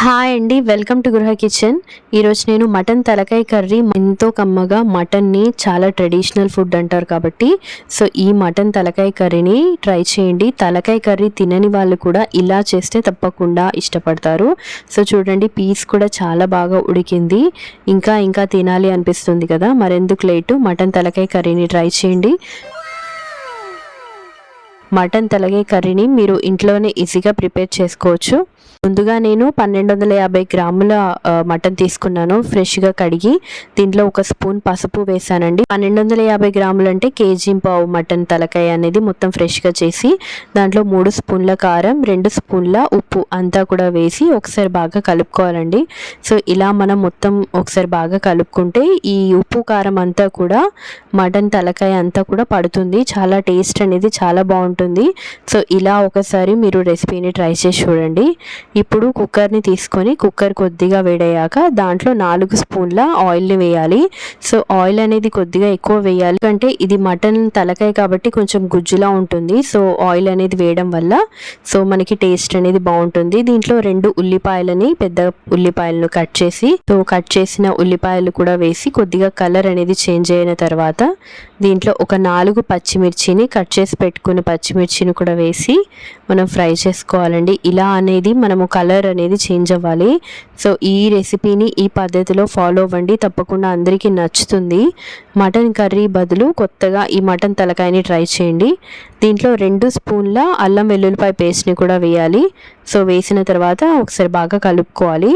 Hi అండి welcome to గృహ kitchen. ఈరోజు నేను మటన్ తలకాయ కర్రీ ఎంతో కమ్మగా మటన్ని చాలా ట్రెడిషనల్ ఫుడ్ అంటారు కాబట్టి. సో ఈ మటన్ తలకాయ కర్రీని ట్రై చేయండి. తలకాయ కర్రీ తినని వాళ్ళు కూడా ఇలా చేస్తే తప్పకుండా ఇష్టపడతారు. సో చూడండి పీస్ కూడా చాలా బాగా ఉడికింది. ఇంకా ఇంకా తినాలి అనిపిస్తుంది కదా. మరెందుకు లేటు? మటన్ తలకాయ కర్రీని ట్రై చేయండి. మటన్ తలగే కర్రీని మీరు ఇంట్లోనే ఈజీగా ప్రిపేర్ చేసుకోవచ్చు. ముందుగా నేను పన్నెండు వందల యాభై గ్రాముల మటన్ తీసుకున్నాను ఫ్రెష్గా కడిగి. దీంట్లో ఒక స్పూన్ పసుపు వేసానండి పన్నెండు వందల యాభై గ్రాములు అంటే కేజీ పావు మటన్ తలకాయ అనేది మొత్తం ఫ్రెష్గా చేసి దాంట్లో మూడు స్పూన్ల కారం రెండు స్పూన్ల ఉప్పు అంతా కూడా వేసి ఒకసారి బాగా కలుపుకోవాలండి. సో ఇలా మనం మొత్తం ఒకసారి బాగా కలుపుకుంటే ఈ ఉప్పు కారం అంతా కూడా మటన్ తలకాయ అంతా కూడా పడుతుంది. చాలా టేస్ట్ అనేది చాలా బాగుంటుంది. ఉంటుంది. సో ఇలా ఒకసారి మీరు రెసిపీని ట్రై చేసి చూడండి. ఇప్పుడు కుక్కర్ని తీసుకొని కుక్కర్ కొద్దిగా వేడయ్యాక దాంట్లో నాలుగు స్పూన్ల ఆయిల్ని వేయాలి. సో ఆయిల్ అనేది కొద్దిగా ఎక్కువ వేయాలి. అంటే ఇది మటన్ తలకాయ కాబట్టి కొంచెం గుజ్జులా ఉంటుంది. సో ఆయిల్ అనేది వేయడం వల్ల సో మనకి టేస్ట్ అనేది బాగుంటుంది. దీంట్లో రెండు ఉల్లిపాయలని పెద్ద ఉల్లిపాయలను కట్ చేసి సో కట్ చేసిన ఉల్లిపాయలు కూడా వేసి కొద్దిగా కలర్ అనేది చేంజ్ అయిన తర్వాత దీంట్లో ఒక నాలుగు పచ్చిమిర్చిని కట్ చేసి పెట్టుకున్న పచ్చిమిర్చిని కూడా వేసి మనం ఫ్రై చేసుకోవాలండి. ఇలా అనేది మనము కలర్ అనేది చేంజ్ అవ్వాలి. సో ఈ రెసిపీని ఈ పద్ధతిలో ఫాలో అవ్వండి. తప్పకుండా అందరికీ నచ్చుతుంది. మటన్ కర్రీ బదులు కొత్తగా ఈ మటన్ తలకాయని ట్రై చేయండి. దీంట్లో రెండు స్పూన్ల అల్లం వెల్లుల్లిపాయ పేస్ట్ని కూడా వేయాలి. సో వేసిన తర్వాత ఒకసారి బాగా కలుపుకోవాలి.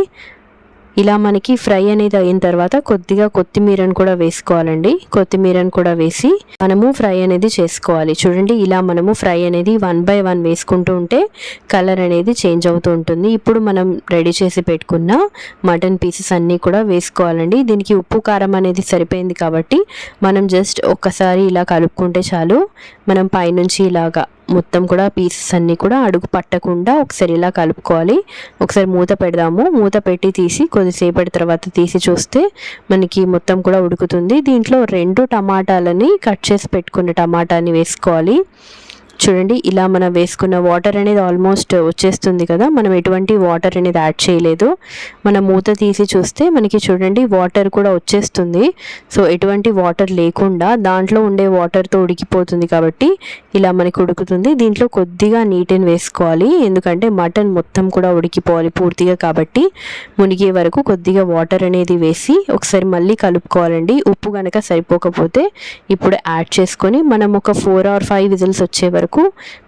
ఇలా మనకి ఫ్రై అనేది అయిన తర్వాత కొద్దిగా కొత్తిమీరను కూడా వేసుకోవాలండి. కొత్తిమీరను కూడా వేసి మనము ఫ్రై అనేది చేసుకోవాలి. చూడండి ఇలా మనము ఫ్రై అనేది వన్ బై వన్ వేసుకుంటూ ఉంటే కలర్ అనేది చేంజ్ అవుతూ ఉంటుంది. ఇప్పుడు మనం రెడీ చేసి పెట్టుకున్న మటన్ పీసెస్ అన్నీ కూడా వేసుకోవాలండి. దీనికి ఉప్పు కారం అనేది సరిపోయింది కాబట్టి మనం జస్ట్ ఒక్కసారి ఇలా కలుపుకుంటే చాలు. మనం పైనుంచి ఇలాగా మొత్తం కూడా పీసెస్ అన్నీ కూడా అడుగు పట్టకుండా ఒకసారి ఇలా కలుపుకోవాలి. ఒకసారి మూత పెడదాము. మూత పెట్టి తీసి కొద్దిసేపటి తర్వాత తీసి చూస్తే మనకి మొత్తం కూడా ఉడుకుతుంది. దీంట్లో రెండు టమాటాలని కట్ చేసి పెట్టుకున్న టమాటాని వేసుకోవాలి. చూడండి ఇలా మనం వేసుకున్న వాటర్ అనేది ఆల్మోస్ట్ వచ్చేస్తుంది కదా మనం ఎటువంటి వాటర్ అనేది యాడ్ చేయలేదు. మనం మూత తీసి చూస్తే మనకి చూడండి వాటర్ కూడా వచ్చేస్తుంది. సో ఎటువంటి వాటర్ లేకుండా దాంట్లో ఉండే వాటర్తో ఉడికిపోతుంది కాబట్టి ఇలా మనకి ఉడుకుతుంది. దీంట్లో కొద్దిగా నీటిని వేసుకోవాలి. ఎందుకంటే మటన్ మొత్తం కూడా ఉడికిపోవాలి పూర్తిగా కాబట్టి మునిగే వరకు కొద్దిగా వాటర్ అనేది వేసి ఒకసారి మళ్ళీ కలుపుకోవాలండి. ఉప్పు కనుక సరిపోకపోతే ఇప్పుడు యాడ్ చేసుకొని మనం ఒక ఫోర్ ఆర్ ఫైవ్ విజిల్స్ వచ్చే వరకు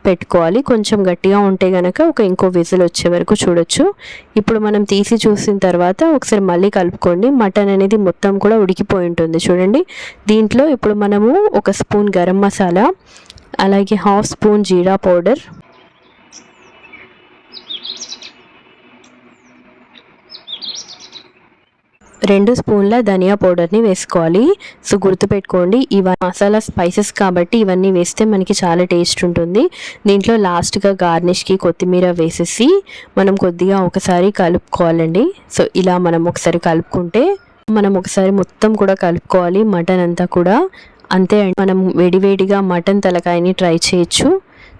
పెట్టుకోవాలి. కొంచెం గట్టిగా ఉంటే గనక ఒక ఇంకో విజిల్ వచ్చే వరకు చూడొచ్చు. ఇప్పుడు మనం తీసి చూసిన తర్వాత ఒకసారి మళ్ళీ కలుపుకోండి. మటన్ అనేది మొత్తం కూడా ఉడికిపోయి ఉంటుంది. చూడండి. దీంట్లో ఇప్పుడు మనము ఒక స్పూన్ గరం మసాలా అలాగే హాఫ్ స్పూన్ జీరా పౌడర్ రెండు స్పూన్ల ధనియా పౌడర్ని వేసుకోవాలి. సో గుర్తుపెట్టుకోండి ఇవన్నీ మసాలా స్పైసెస్ కాబట్టి ఇవన్నీ వేస్తే మనకి చాలా టేస్ట్ ఉంటుంది. దీంట్లో లాస్ట్గా గార్నిష్కి కొత్తిమీర వేసేసి మనం కొద్దిగా ఒకసారి కలుపుకోవాలండి. సో ఇలా మనం ఒకసారి కలుపుకుంటే మనం ఒకసారి మొత్తం కూడా కలుపుకోవాలి మటన్ అంతా కూడా. అంతే మనం వేడివేడిగా మటన్ తలకాయని ట్రై చేయొచ్చు.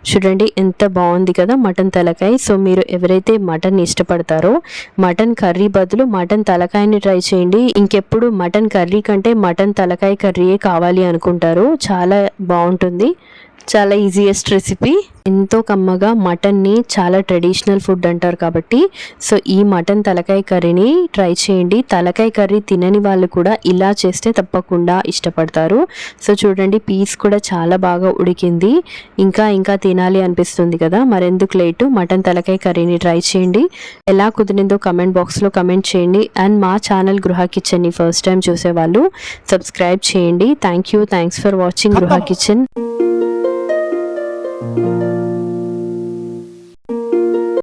చూడండి ఎంత బాగుంది కదా మటన్ తలకాయ. సో మీరు ఎవరైతే మటన్ ఇష్టపడతారో మటన్ కర్రీ బదులు మటన్ తలకాయని ట్రై చేయండి. ఇంకెప్పుడు మటన్ కర్రీ కంటే మటన్ తలకాయ కర్రీయే కావాలి అనుకుంటారు. చాలా బాగుంటుంది. చాలా ఈజియెస్ట్ రెసిపీ ఎంతో కమ్మగా మటన్ని చాలా ట్రెడిషనల్ ఫుడ్ అంటారు కాబట్టి సో ఈ మటన్ తలకాయ కర్రీని ట్రై చేయండి. తలకాయ కర్రీ తినని వాళ్ళు కూడా ఇలా చేస్తే తప్పకుండా ఇష్టపడతారు. సో చూడండి పీస్ కూడా చాలా బాగా ఉడికింది. ఇంకా ఇంకా తినాలి అనిపిస్తుంది కదా మరెందుకు లేటు? మటన్ తలకాయ కర్రీని ట్రై చేయండి. ఎలా కుదిరిందో కమెంట్ బాక్స్లో కమెంట్ చేయండి. అండ్ మా ఛానల్ గృహ కిచెన్ని ఫస్ట్ టైం చూసేవాళ్ళు సబ్స్క్రైబ్ చేయండి. Thank you thanks for watching Gruha kitchen.